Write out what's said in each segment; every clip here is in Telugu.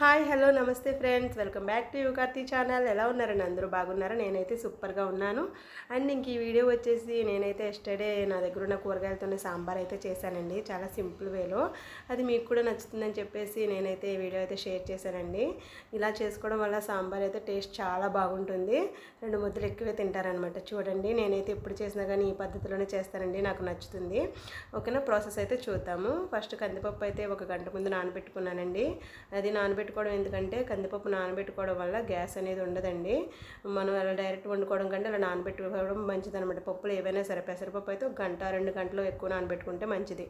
హాయ్ హలో నమస్తే friends. Welcome back to Yugarthi channel. ఎలా ఉన్నారండి అందరూ బాగున్నారా? నేనైతే సూపర్గా ఉన్నాను. అండ్ ఇంక ఈ వీడియో వచ్చేసి నేనైతే ఎస్టర్డే నా దగ్గర ఉన్న కూరగాయలతోనే సాంబార్ అయితే చేశానండి. చాలా సింపుల్ వేలో. అది మీకు కూడా నచ్చుతుందని చెప్పేసి నేనైతే ఈ వీడియో అయితే షేర్ చేశానండి. ఇలా చేసుకోవడం వల్ల సాంబార్ అయితే టేస్ట్ చాలా బాగుంటుంది. రెండు ముద్దలు ఎక్కువే తింటారనమాట చూడండి నేనైతే ఎప్పుడు చేసినా కానీ ఈ పద్ధతిలోనే చేస్తానండి. నాకు నచ్చుతుంది. ఓకేనా? ప్రాసెస్ అయితే చూద్దాము. ఫస్ట్ కందిపప్పు అయితే ఒక గంట ముందు నానబెట్టుకున్నానండి. అది నానబెట్టు నానబెట్టుకోవడం ఎందుకంటే కందిపప్పు నానబెట్టుకోవడం వల్ల గ్యాస్ అనేది ఉండదండి. మనం అలా డైరెక్ట్ వండుకోవడం కంటే అలా నానబెట్టుకోవడం మంచిది అనమాట పప్పులు ఏవైనా సరే పెసరపప్పు అయితే ఒక గంట రెండు గంటలు ఎక్కువ నానబెట్టుకుంటే మంచిది.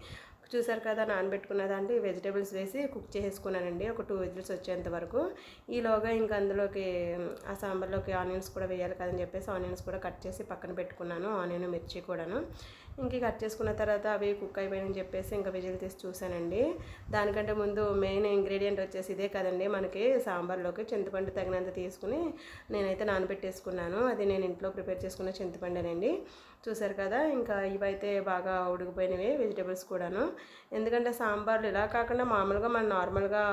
చూసారు కదా నానబెట్టుకున్న దాంట్లో ఈ వెజిటేబుల్స్ వేసి కుక్ చేసుకున్నానండి. ఒక టూ విజిల్స్ వచ్చేంత వరకు. ఈలోగా ఇంకా అందులోకి ఆ సాంబార్లోకి ఆనియన్స్ కూడా వేయాలి కదని చెప్పేసి ఆనియన్స్ కూడా కట్ చేసి పక్కన పెట్టుకున్నాను. ఆనియన్ మిర్చి కూడాను. ఇంక కట్ చేసుకున్న తర్వాత అవి కుక్ అయిపోయాయని చెప్పేసి ఇంకా విజిల్ తీసి చూశానండి. దానికంటే ముందు మెయిన్ ఇంగ్రీడియంట్ వచ్చేసి ఇదే కదండి. మనకి సాంబార్లోకి చింతపండు తగినంత తీసుకుని నేనైతే నానబెట్టేసుకున్నాను. అది నేను ఇంట్లో ప్రిపేర్ చేసుకున్న చింతపండేనండి. చూసారు కదా ఇంకా ఇవైతే బాగా ఉడికిపోయినవి వెజిటేబుల్స్ కూడాను. ఎందుకంటే సాంబార్లు ఇలా కాకుండా మామూలుగా మనం నార్మల్గా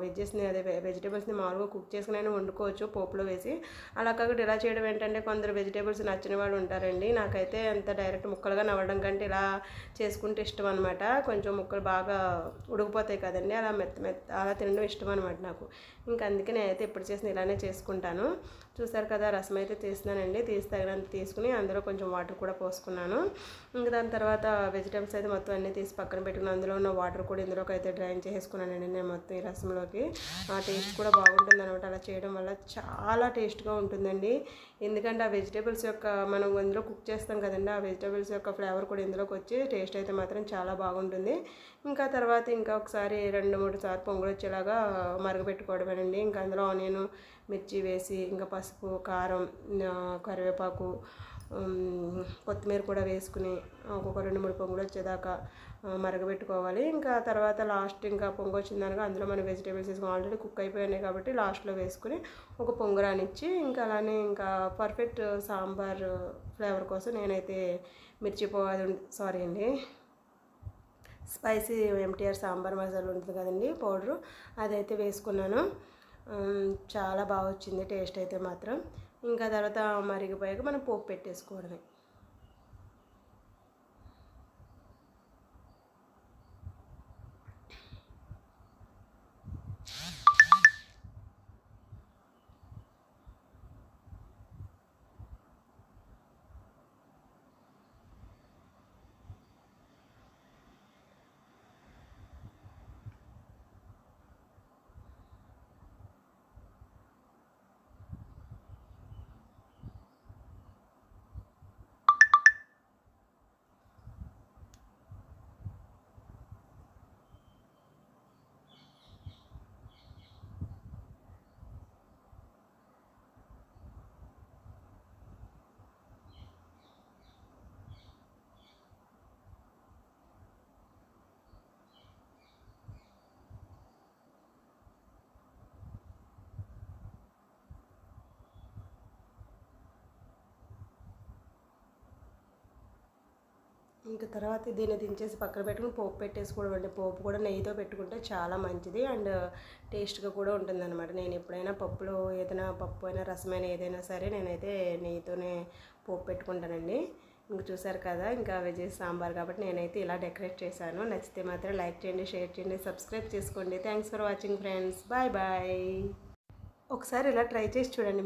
వెజ్జెస్ని అదే వెజిటేబుల్స్ని మామూలుగా కుక్ చేసుకుని వండుకోవచ్చు పోపులో వేసి. అలా కాకుండా ఇలా చేయడం ఏంటంటే కొందరు వెజిటేబుల్స్ నచ్చిన వాళ్ళు ఉంటారండి. నాకైతే అంత డైరెక్ట్ ముక్కలుగా నవ్వడం కంటే ఇలా చేసుకుంటే ఇష్టం అనమాట కొంచెం ముక్కలు బాగా ఉడికిపోతాయి కదండి అలా మెత్త మెత్త అలా తినడం ఇష్టం అనమాట నాకు. ఇంకా అందుకే నేనైతే ఎప్పుడు చేసిన ఇలానే చేసుకుంటాను. చూసారు కదా రసం అయితే తీస్తున్నానండి. తీసి తగినంత తీసుకుని అందులో కొంచెం వాటర్ కూడా పోసుకున్నాను. ఇంకా దాని తర్వాత వెజిటేబుల్స్ అయితే మొత్తం అన్నీ తీసి పక్కన పెట్టుకుని అందులో ఉన్న వాటర్ కూడా ఇందులోకి అయితే డ్రైన్ చేసుకున్నానండి నేను మొత్తం ఈ రసంలోకి. ఆ టేస్ట్ కూడా బాగుంటుంది అనమాట అలా చేయడం వల్ల చాలా టేస్ట్గా ఉంటుందండి. ఎందుకంటే ఆ వెజిటేబుల్స్ యొక్క మనం ఇందులో కుక్ చేస్తాం కదండి. ఆ వెజిటేబుల్స్ యొక్క ఫ్లేవర్ కూడా ఇందులోకి వచ్చి టేస్ట్ అయితే మాత్రం చాలా బాగుంటుంది. ఇంకా తర్వాత ఇంకా ఒకసారి రెండు మూడు సార్లు పొంగులు వచ్చేలాగా మరగపెట్టుకోవడమేనండి ఇంకా అందులో ఆనియన్ మిర్చి వేసి ఇంకా పసుపు కారం కరివేపాకు కొత్తిమీర కూడా వేసుకుని ఒక్కొక్క రెండు మూడు పొంగులు వచ్చేదాకా మరగబెట్టుకోవాలి. ఇంకా తర్వాత లాస్ట్ ఇంకా పొంగు వచ్చిందనగా అందులో మన వెజిటేబుల్స్ వేసుకుని ఆల్రెడీ కుక్ అయిపోయినాయి కాబట్టి లాస్ట్లో వేసుకుని ఒక పొంగు రానిచ్చి ఇంకా అలానే ఇంకా పర్ఫెక్ట్ సాంబార్ ఫ్లేవర్ కోసం నేనైతే మిర్చి పోవాలి సారీ అండి స్పైసీ ఎంటీఆర్ సాంబార్ మసాలా ఉంటుంది కదండి పౌడరు అదైతే వేసుకున్నాను. చాలా బాగా వచ్చింది టేస్ట్ అయితే మాత్రం. ఇంకా తర్వాత మరిగిపోయాక మనం పోపు పెట్టేసుకోవడమే. ఇంకా తర్వాత దీన్ని దించేసి పక్కన పెట్టుకుని పోపు పెట్టేసుకోవడం అండి. పోపు కూడా నెయ్యితో పెట్టుకుంటే చాలా మంచిది అండ్ టేస్ట్గా కూడా ఉంటుందన్నమాట. నేను ఎప్పుడైనా పప్పులో ఏదైనా పప్పు అయినా రసమైన ఏదైనా సరే నేనైతే నెయ్యితోనే పోపు పెట్టుకుంటానండి. ఇంక చూసారు కదా ఇంకా వెజెస్ సాంబార్ కాబట్టి నేనైతే ఇలా డెకరేట్ చేశాను. నచ్చితే మాత్రం లైక్ చేయండి షేర్ చేయండి సబ్స్క్రైబ్ చేసుకోండి. Thanks for watching friends. Bye bye. ఒకసారి ఇలా ట్రై చేసి చూడండి.